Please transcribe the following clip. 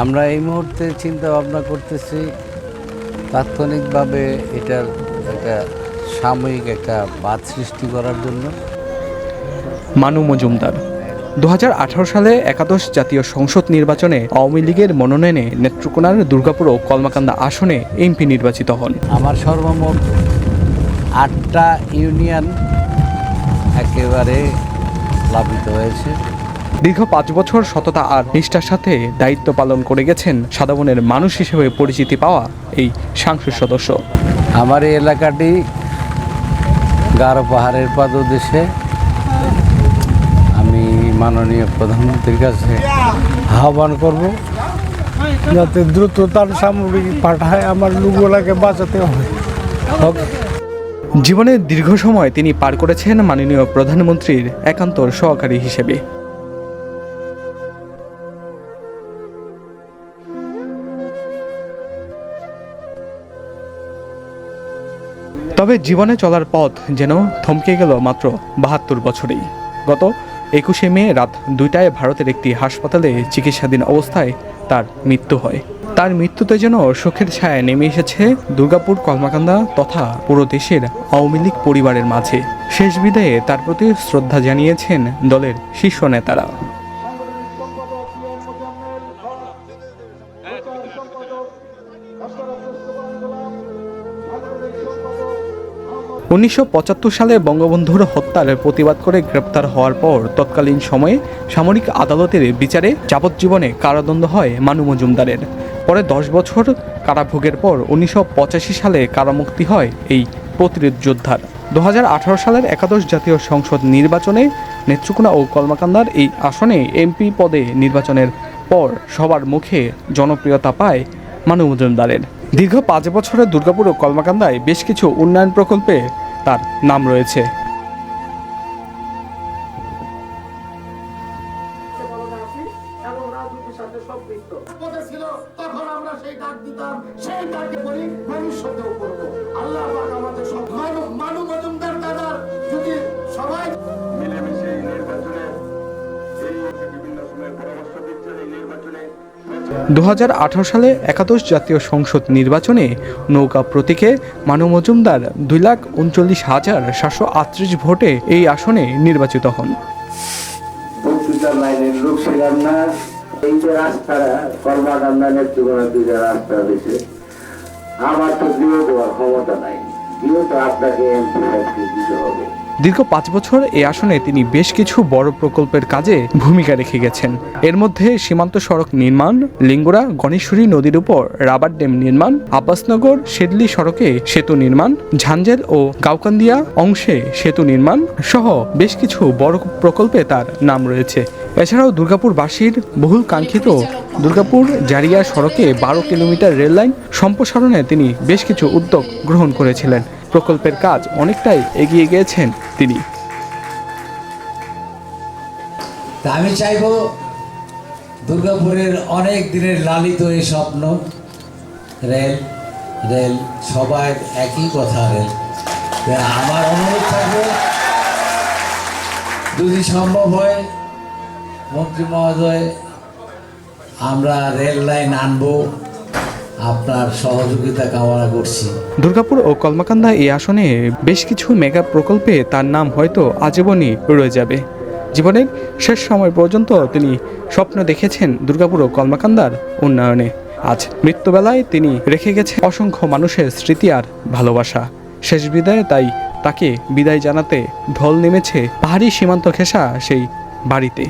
আমরা এই মুহূর্তে চিন্তা ভাবনা করতেছি তাৎক্ষণিকভাবে এটার একটা সাময়িক একটা বাদ সৃষ্টি করার জন্য। মানু মজুমদার দু হাজার আঠারো সালে একাদশ জাতীয় সংসদ নির্বাচনে আওয়ামী লীগের মনোনয়নে নেত্রকোনার দুর্গাপুর ও কলমাকান্দা আসনে এমপি নির্বাচিত হন। আমার সর্বমোট আটটা ইউনিয়ন একেবারে প্লাবিত হয়েছে। দীর্ঘ পাঁচ বছর সততা আর নিষ্ঠার সাথে দায়িত্ব পালন করে গেছেন সাদাবনের মানুষ হিসেবে পরিচিতি পাওয়া এই সাংসদ সদস্য। আমার এই এলাকাটি গারো পাহাড়ের পাদদেশে। আমি মাননীয় প্রধানমন্ত্রীর কাছে আহ্বান করব যাতে দ্রুত তার সামগ্রিক পাঠায় আমার লোকগুলাকে বাঁচাতে হবে। জীবনের দীর্ঘ সময় তিনি পার করেছেন মাননীয় প্রধানমন্ত্রীর একান্তর সহকারী হিসেবে। তবে জীবনে চলার পথ যেন থমকে গেল মাত্র বাহাত্তর বছরেই গত একুশে মে রাত দুইটায় ভারতের একটি হাসপাতালে চিকিৎসাধীন অবস্থায় তার মৃত্যু হয় তার মৃত্যুতে যেন শোকের ছায়া নেমে এসেছে দুর্গাপুর কলমাকান্দা তথা পুরো দেশের আওয়ামী লীগ পরিবারের মাঝে শেষ বিদায়ে তার প্রতি শ্রদ্ধা জানিয়েছেন দলের শীর্ষ নেতারা উনিশশো পঁচাত্তর সালে বঙ্গবন্ধুর হত্যার প্রতিবাদ করে গ্রেপ্তার হওয়ার পর তৎকালীন সময়ে সামরিক আদালতের বিচারে যাবজ্জীবনে কারাদণ্ড হয় মানু মজুমদারের। পরে দশ বছর কারাভোগের পর উনিশশো পঁচাশি সালে কারামুক্তি হয় এই প্রতিরোধ যোদ্ধার। দুহাজার আঠারো সালের একাদশ জাতীয় সংসদ নির্বাচনে নেত্রকোনা ও কলমাকান্দার এই আসনে এমপি পদে নির্বাচনের পর সবার মুখে জনপ্রিয়তা পায় মানু মজুমদারের। দীর্ঘ পাঁচ বছরের দুর্গাপুর ও কলমাকান্দায় বেশ কিছু উন্নয়ন প্রকল্পে তার নাম রয়েছে। আল্লাহ আমাদের সব মানু মানু মজুমদার দাদার দুহাজার আঠারো সালে একাদশ জাতীয় সংসদ নির্বাচনে নৌকা প্রতীকে মানু মজুমদার দুই লাখ উনচল্লিশ হাজার সাতশো আটত্রিশ ভোটে এই আসনে নির্বাচিত হন। আমার তো গৃহ দেওয়ার ক্ষমতা নাই। গৃহ তো আপনাকে এমপি দিতে হবে। দীর্ঘ পাঁচ বছর এই আসনে তিনি বেশ কিছু বড় প্রকল্পের কাজে ভূমিকা রেখে গেছেন। এর মধ্যে সীমান্ত সড়ক নির্মাণ, লিঙ্গুরা, গণেশ্বরী নদীর উপর রাবার ড্যাম নির্মাণ, আব্বাসনগর শেডলি সড়কে সেতু নির্মাণ ঝাঞ্জেল ও গাউকান্দিয়া অংশে সেতু নির্মাণ সহ বেশ কিছু বড় প্রকল্পে তার নাম রয়েছে। এছাড়াও দুর্গাপুরবাসীর বহুল কাঙ্ক্ষিত দুর্গাপুর জারিয়া সড়কে বারো কিলোমিটার রেললাইন সম্প্রসারণে তিনি বেশ কিছু উদ্যোগ গ্রহণ করেছিলেন। প্রকল্পের কাজ অনেকটাই এগিয়ে গিয়েছেন তিনি। আমি চাইব দুর্গাপুরের অনেক দিনের লালিত এই স্বপ্ন, রেল রেল, সবাই একই কথা, রেল। আমার অনুরোধ থাকবে, যদি সম্ভব হয়, মন্ত্রী মহোদয়, আমরা রেল লাইন আনব। আপনার সহযোগিতা কামনা করছি। দুর্গাপুর ও কলমাকান্দা এই আসনে বেশ কিছু মেগা প্রকল্পে তার নাম হয়তো আজীবনই রয়ে যাবে। জীবনের শেষ সময় পর্যন্ত তিনি স্বপ্ন দেখেছেন দুর্গাপুর ও কলমাকান্দার উন্নয়নে। আজ মৃত্যুবেলায় তিনি রেখে গেছে অসংখ্য মানুষের স্মৃতি আর ভালোবাসা। শেষ বিদায়ে তাই তাকে বিদায় জানাতে ঢল নেমেছে পাহাড়ি সীমান্ত ঘেঁষা সেই বাড়িতে।